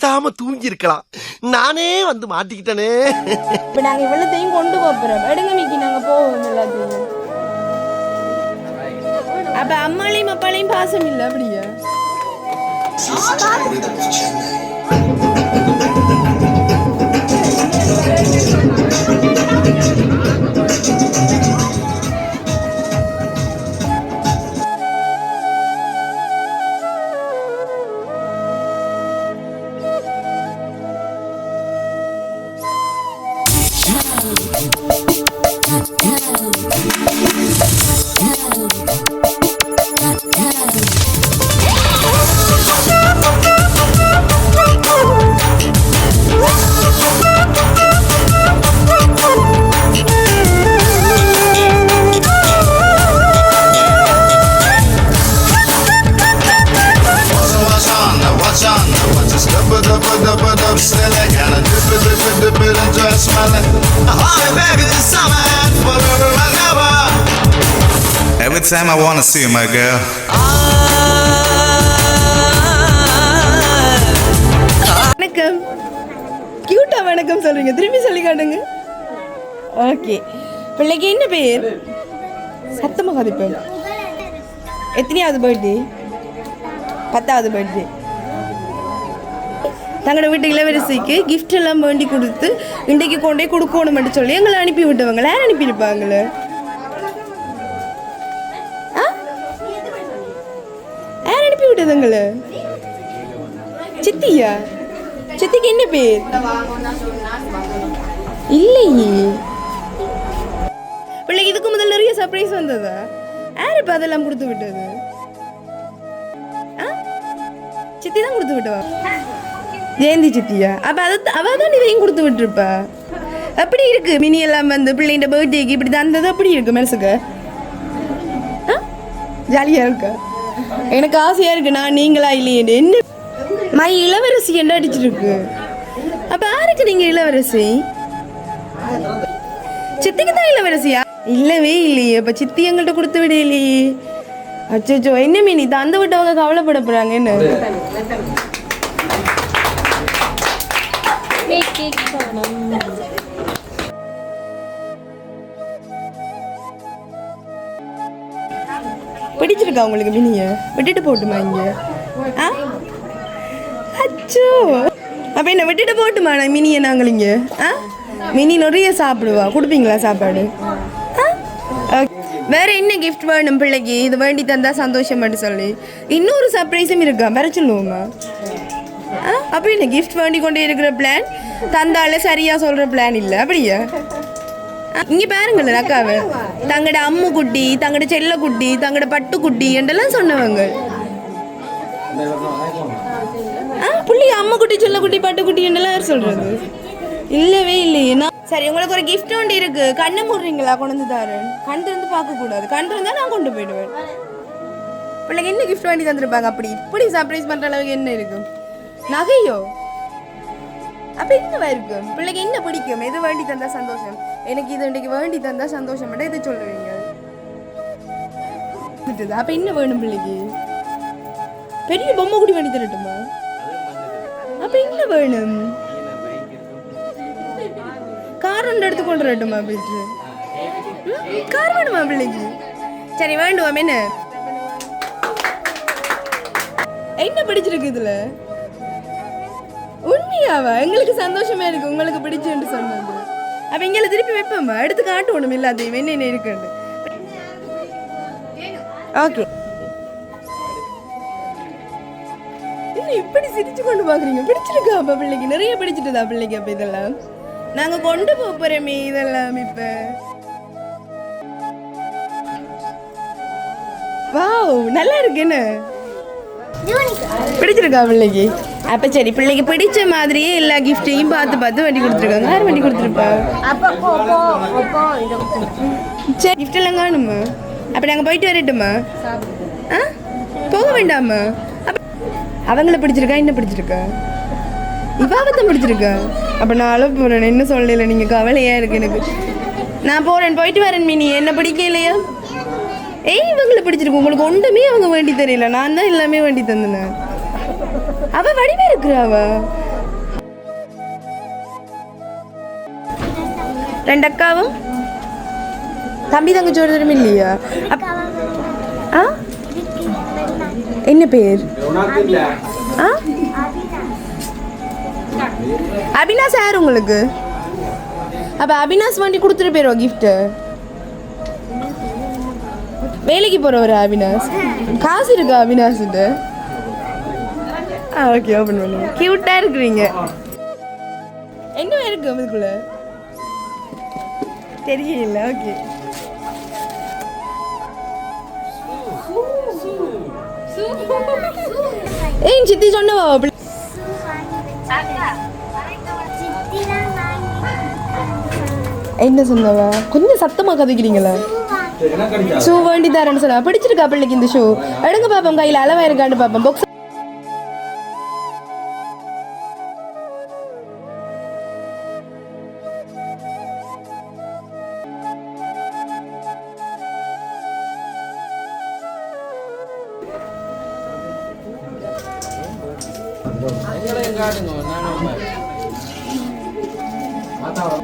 பேசாம தூங்கி இருக்கலாம். நானே வந்து மாட்டிக்கிட்டனே. இப்ப நாங்க இவ்வளத்தையும் கொண்டு போறோம் எடுங்க மிக்கி நாங்க போவோம் எல்லாத்தையும். அப்ப அம்மாளையும் அப்பாளையும் பாசம் இல்ல அப்படியா? Time I wanna see you, my girl. வணக்கம். கியூட்டா வணக்கம் சொல்றீங்க. திரும்பி சொல்லி காட்டுங்க. ஓகே பிள்ளைக்கு என்ன பேர்? சத்தமாக கதைப்பேன் எத்தனையாவது பர்த்டே பத்தாவது பர்த்டே தங்களோட வீட்டு இளவரசிக்கு கிஃப்ட் எல்லாம் வேண்டி கொடுத்து இன்றைக்கு கொண்டே கொடுக்கணும்னு சொல்லி எங்களை அனுப்பி விட்டவங்க. யார் அனுப்பியிருப்பாங்களே அனுப்பி சித்தியா? சித்திக்கு என்ன பேர்? இல்லையே. பிள்ளைக்கு இதுக்கு முதல்ல நிறைய சர்ப்ரைஸ் வந்ததா? யார் இப்போ அதெல்லாம் கொடுத்து விட்டது? சித்தி தான் கொடுத்து விட்டவா? ஜெயந்தி சித்தியா? அப்ப அதை அவள் தான் இதையும் கொடுத்து விட்டுருப்பா. அப்படி இருக்கு. மினி எல்லாம் வந்து பிள்ளைங்க பர்த்டேக்கு இப்படி தந்தது அப்படி இருக்கு மனசுக்கு. ஜாலியா இருக்கா? எனக்கு ஆசையா இருக்கு நான் நீங்களா இல்லையே? என்ன? மை இளவரசி என்ன அடிச்சிருக்கு? அப்ப யாருக்கு நீங்க இளவரசி? சித்திக்கு தான் இளவரசியா? இல்லவே இல்லையே அப்ப சித்தி எங்கள்கிட்ட கொடுத்து விட இல்லையே அச்சோ என்ன மீனி தந்து விட்டவங்க கவலைப்பட போறாங்க என்ன? இருக்கா உங்களுக்கு மினிய? விட்டுட்டு போட்டுமா இங்க? ஆ? அச்சோ. அப்ப என்ன விட்டுட்டு போட்டுமா நான் மினிய நாங்கள் இங்க? ஆ? மினி நிறைய சாப்பிடுவா. கொடுப்பீங்களா சாப்பாடு? ஆ? வேற என்ன கிஃப்ட் வேணும் பிள்ளைக்கு? இது வேண்டி தந்தா மட்டும் சொல்லி. இன்னொரு சர்ப்ரைஸும் இருக்கா? வேற சொல்லுவோமா ஆ என்ன கிஃப்ட் வேண்டி கொண்டே இருக்கிற பிளான் தந்தால சரியா சொல்ற பிளான் இல்லை. அப்படியா? இங்க பாருங்களேன் அக்காவை. தங்கட அம்மு குட்டி தங்கட செல்ல குட்டி தங்கட பட்டு குட்டி என்றெல்லாம் சொன்னவங்க. ஆ புள்ளி அம்மு குட்டி செல்ல குட்டி பட்டு குட்டி என்றெல்லாம் சொல்றது? இல்லவே இல்லையே. நான் சரி உங்களுக்கு ஒரு கிஃப்ட் ஒன்று இருக்கு. கண்ணை மூடுறீங்களா கொண்டு வந்து கண் திறந்து பார்க்க கூடாது கண் திறந்தா நான் கொண்டு போயிடுவேன். பிள்ளைங்க என்ன கிஃப்ட் வாங்கி தந்திருப்பாங்க. அப்படி இப்படி சர்ப்ரைஸ் பண்ற அளவுக்கு என்ன இருக்கு? நகையோ? அப்போ என்னவா இருக்கும் பிள்ளைக்கு என்ன பிடிக்கும்? எது வேண்டி தந்தா சந்தோஷம்? எனக்கு இது இன்றைக்கு வேண்டி தந்தா சந்தோஷம் மட்டும் எது சொல்லுவீங்க? அப்போ என்ன வேணும் பிள்ளைக்கு? பெரிய பொம்மை குடி வேண்டி தரட்டுமா? அப்போ என்ன வேணும்? கார் ஒன்று எடுத்து கொண்டு வரட்டுமா போயிட்டு? கார் வேணுமா பிள்ளைக்கு? சரி வேண்டுவோம். என்ன? என்ன பிடிச்சிருக்கு இதுல? உண்மையாவா? எங்களுக்கு சந்தோஷமா இருக்கு. உங்களுக்கு பிடிச்சுன்னு சொன்னது. அப்ப இங்களை திருப்பி வைப்போமா? எடுத்து காட்டுவோம் எல்லாத்தையும் என்ன இருக்குன்னு. ஓகே இப்படி சிரிச்சு கொண்டு பாக்குறீங்க பிடிச்சிருக்கா அப்ப பிள்ளைக்கு? நிறைய பிடிச்சிட்டுதா பிள்ளைக்கு அப்ப இதெல்லாம்? நாங்க கொண்டு போறோமே இதெல்லாம் இப்ப. வாவ் நல்லா இருக்கு என்ன? பிடிச்சிருக்கா பிள்ளைக்கு? அப்ப சரி பிள்ளைக்கு பிடிச்ச மாதிரியே எல்லா கிஃப்டையும் பார்த்து பார்த்து வண்டி கொடுத்துருக்காங்க. யார் வண்டி கொடுத்துருப்பா? சரி gift எல்லாம் காணுமா? அப்ப நாங்க போயிட்டு வரட்டுமா? ஆ? போக வேண்டாமா? அப்ப அவங்கள பிடிச்சிருக்கா என்ன பிடிச்சிருக்கா? இவாவை தான் பிடிச்சிருக்கா? அப்ப நான் அழ போறேன் என்ன சொல்லல நீங்க கவலையா இருக்கு எனக்கு. நான் போறேன் போயிட்டு வரேன் மினி. என்ன பிடிக்கலையா? ஏய் இவங்களை பிடிச்சிருக்கு. உங்களுக்கு ஒன்றுமே அவங்க வேண்டி தெரியல. நான் தான் எல்லாமே வேண்டி தந்தேன் அவ வடிவே இருக்கிறாவ? ரெண்டு அக்காவும் தம்பி தங்க ஜோடரும் இல்லையா? ஆ? என்ன பேர்? ஆ? அபினாஸ் யார் உங்களுக்கு? அப்போ அபினாஸ் வண்டி கொடுத்துட்டு போயிடும் கிஃப்ட்டு வேலைக்கு போகிறவர் அவினாஷ் காசு இருக்கா அவினாஷ்ட்டு ஓகே ஓப்பன் பண்ணுங்க. க்யூட்டாக இருக்கிறீங்க. என்ன இருக்கு அதுக்குள்ள தெரியல ஓகே ஏய் சித்தி சொன்னவா என்ன சொன்னவா கொஞ்சம் சத்தமா கதைக்கிறீங்களா. ஷூ வேண்டி தரேன்னு சொன்னா. பிடிச்சிருக்கா பிள்ளைக்கு இந்த ஷூ? எடுங்க பாப்போம் கையில் அளவா இருக்கான்னு பாப்போம். பாக்ஸ்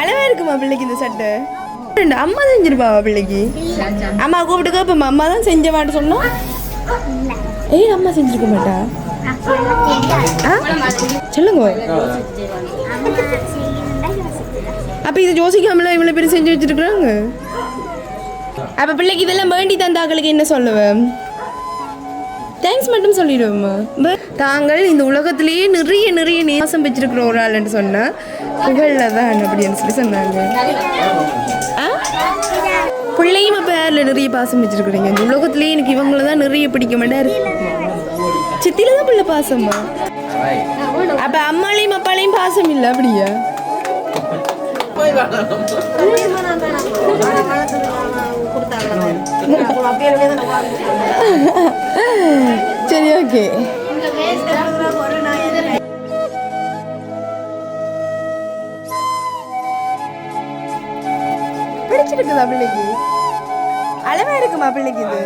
அளவா இருக்குமா பிள்ளைக்கு இந்த சட்டை? ரெண்டு அம்மா செஞ்சிருப்பாவா பிள்ளைக்கு. அம்மா கூப்பிட்டு கேப்பமா அம்மா தான் செஞ்ச மாட்டு சொன்னோம் ஏய் அம்மா செஞ்சிருக்க மாட்டா? ஆ? சொல்லுங்க. அப்ப இது யோசிக்காமல இவ்வளவு பேர் செஞ்சு வச்சிருக்காங்க அப்ப பிள்ளைக்கு இதெல்லாம் வேண்டி தந்தாக்களுக்கு என்ன சொல்லுவேன் தேங்க்ஸ் மட்டும் சொல்லிடுவோம்மா. தாங்கள் இந்த உலகத்திலேயே நிறைய நிறைய நேசம் வச்சிருக்கிற ஒரு ஆள்னு சொன்னால் புகழில் தான் அப்படின்னு சொல்லி சொன்னாங்க. பிள்ளையும் அப்போ யாரில் நிறைய பாசம் வச்சிருக்கிறீங்க இந்த உலகத்திலேயே எனக்கு இவங்கள தான் நிறைய பிடிக்க மாட்டார் சித்தில தான் பிள்ளை பாசமா? அப்ப அம்மாலையும் அப்பாலையும் பாசம் இல்லை அப்படியா? சரி ஓகே. பிடிச்சிருக்குதா பிள்ளைக்கு? அளவா இருக்குமா பிள்ளைக்கு இது?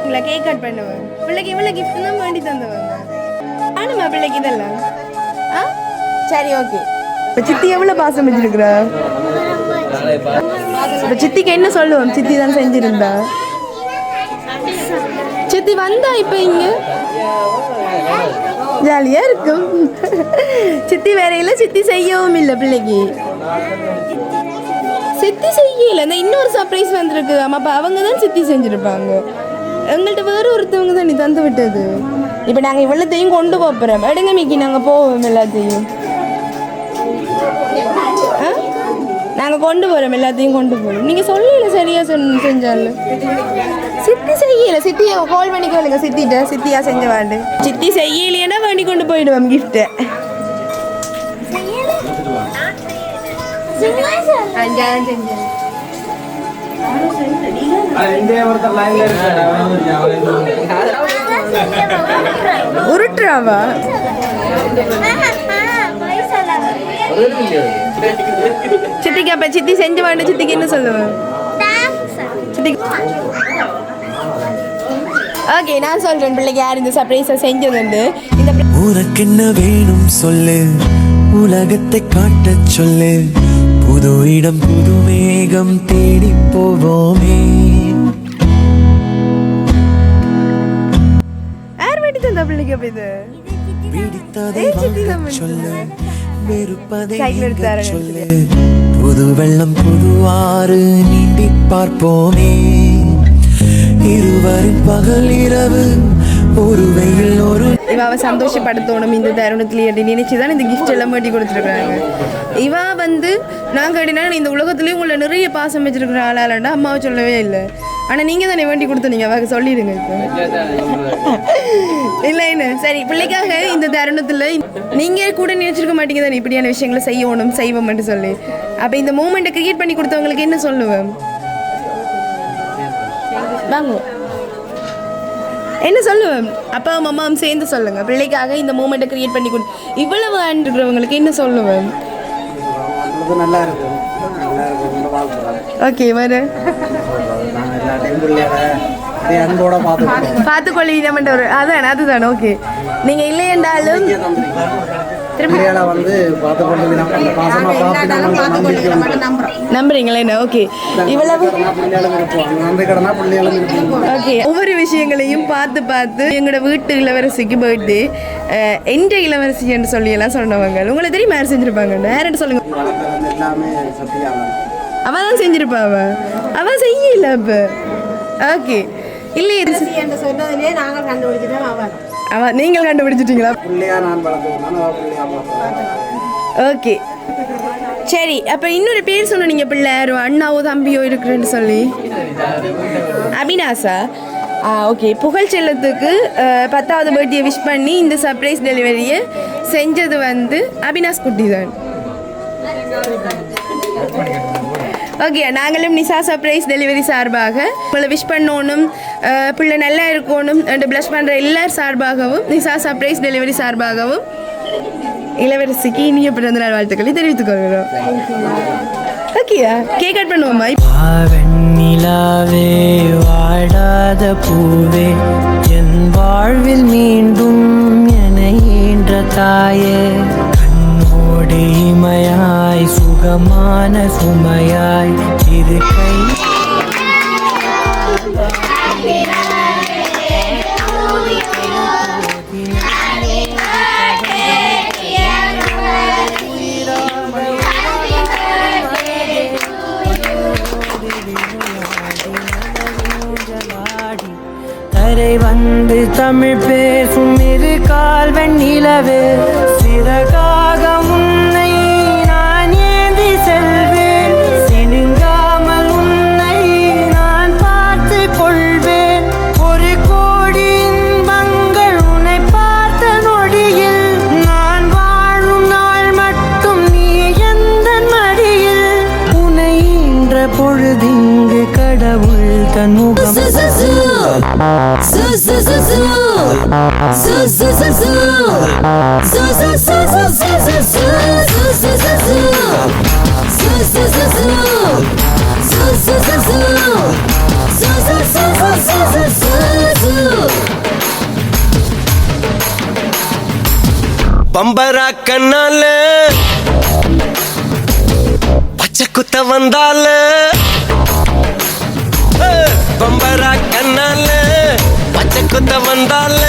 உங்களை கேக் கட் பண்ணுவேன். பிள்ளைக்கு இவ்வளவு கிஃப்ட் தான் வேண்டி தந்தவங்க. ஆனுமா பிள்ளைக்கு இதெல்லாம்? ஆ? சரி ஓகே இப்போ சித்தி எவ்வளோ பாசம் வச்சிருக்கிறா? இப்போ சித்திக்கு என்ன சொல்லுவோம்? சித்தி தான் செஞ்சிருந்தா. சித்தி வந்தா இப்போ இங்க? ஜாலியா இருக்கும். சித்தி வேற இல்ல சித்தி செய்யவும் இல்லை பிள்ளைக்கு. சித்தி செய்யல இந்த இன்னொரு சர்ப்ரைஸ் வந்திருக்கு. ஆமா அப்ப அவங்க தான் சித்தி செஞ்சிருப்பாங்க. எங்கள்கிட்ட வேற ஒருத்தவங்க தான் நீ தந்து விட்டது. இப்போ நாங்கள் இவ்வளோத்தையும் கொண்டு போகிறோம் எடுங்க மிக்கி. நாங்கள் போவோம் எல்லாத்தையும். நாங்கள் கொண்டு போகிறோம் எல்லாத்தையும் கொண்டு போகிறோம் நீங்கள் சொல்லல சரியா சொன்ன செஞ்சாலும். சித்தி செய்யல சித்தியை கால் பண்ணி கேளுங்க சித்திட்ட. சித்தியா செஞ்ச வாண்டு சித்தி செய்யலையேன்னா வண்டி கொண்டு போயிடுவோம் கிஃப்ட்டை அஞ்சாயிரம் செஞ்சேன். உருட்டுறாவா? சித்திக்கு அப்ப சித்தி செஞ்ச வாண்டு சித்திக்கு என்ன சொல்லுவேன் ஓகே நான் சொல்றேன் பிள்ளைக்கு யார் இந்த சர்ப்ரைஸை செஞ்சதுண்டு இந்த உனக்கென்ன வேணும் சொல்லு. உலகத்தை காட்டச் சொல்லு. புது இடம் புது மேகம் தேடி போவோமே. யார் வேண்டி தந்தா பிள்ளைக்கு அப்ப இது? சொல்லு. வெறுப்பதை சொல்லு. புது வெள்ளம் புது ஆறு நீந்தி பார்ப்போமே. இருவரின் பகல் இரவு ஒரு வெயில் ஒரு இவ சந்தோஷப்படுத்தணும் இந்த தருணத்திலேயே அப்படின்னு நினைச்சு தான் இந்த கிஃப்ட் எல்லாம் மாட்டி கொடுத்துருக்காங்க இவா வந்து நான் அப்படின்னா இந்த உலகத்துலேயும் உங்களை நிறைய பாசம் வச்சிருக்கிற ஆளாலண்டா அம்மாவை சொல்லவே இல்லை. ஆனால் நீங்கள் தானே வேண்டி கொடுத்தனீங்க அவங்க சொல்லிடுங்க இப்போ. இல்லை என்ன சரி பிள்ளைக்காக இந்த தருணத்தில் நீங்கள் கூட நினைச்சிருக்க மாட்டீங்க தானே இப்படியான விஷயங்களை செய்யணும் செய்வோம்னு சொல்லி. அப்போ இந்த மூமெண்ட்டை கிரியேட் பண்ணி கொடுத்தவங்களுக்கு என்ன சொல்லுவேன்? வாங்க. என்ன சொல்லுவேன் அப்பாவும் அம்மாவும் சேர்ந்து சொல்லுங்க. பிள்ளைக்காக இந்த மூமெண்ட்டை கிரியேட் பண்ணி கொடு. இவ்வளவு ஆண்டுக்கிறவங்களுக்கு என்ன சொல்லுவேன் நல்லா இருக்கும் ஓகே வரு. நாங்கள் எல்லா டைம் பிள்ளைகளை அப்படியே அன்போட பார்த்துக்கிறோம் பார்த்து கொள்வீங்கன்ற ஒரு அதான் அதுதான். ஓகே நீங்கள் இல்லையென்றாலும் தந்துருக்கீங்க பிள்ளைகளை வந்து பார்த்து கொண்டு அந்த பாசமா பார்த்து நம்புறீங்களா என்ன? ஓகே இவ்வளவு ஓகே ஒவ்வொரு விஷயங்களையும் பார்த்து பார்த்து எங்களோட வீட்டு இளவரசிக்கு போயிட்டு எந்த இளவரசி என்று சொல்லி எல்லாம் சொன்னவங்க. உங்களை தெரியும் யார் செஞ்சிருப்பாங்க? யார்கிட்ட சொல்லுங்க. வளர்த்து வந்து எல்லாமே சத்தியாகும் அவ தான் செஞ்சிருப்பா அவ அவ செய்யல அப்ப. ஓகே இல்லையே என்று சொன்னதிலே நாங்கள் கண்டுபிடிச்சிட்டோம் அவர் அவ நீங்கள் கண்டுபிடிச்சிட்டீங்களா? ஓகே. சரி அப்போ இன்னொரு பேர் சொன்ன நீங்கள் பிள்ளை யாரோ? அண்ணாவோ தம்பியோ இருக்குன்னு சொல்லி. அபினாஷா? ஆ ஓகே. புகழ் செல்லத்துக்கு பத்தாவது பர்த்டே விஷ் பண்ணி இந்த சர்ப்ரைஸ் டெலிவரியை செஞ்சது வந்து அபினாஷ் குட்டி தான் ஓகே நாங்களும் நிசா சர்ப்ரைஸ் டெலிவரி சார்பாக உங்களை விஷ் பண்ணணும் பிள்ளை நல்லா இருக்கணும் அண்ட் ப்ளஷ் பண்ணுற எல்லார் சார்பாகவும் நிசா சர்ப்ரைஸ் டெலிவரி சார்பாகவும் இளவரசிக்கு இனிய பிறந்தநாள் வாழ்த்துக்களை தெரிவித்துக் கொள்கிறோம். ஓகேயா கேக் கட் பண்ணுவோமா? நிலாவே வாடாத பூவே என் வாழ்வில் மீண்டும் என ஈன்ற தாயே. இமையாய் சுமையாய் இரு கை. கரை வந்து தமிழ் பேசும் இரு கால்வன் நிலவே சிறகா பம்பரா கண்ணால. பச்சை குத்த வந்தால. பம்பரா கண்ணால. பச்சை குத்த வந்தால.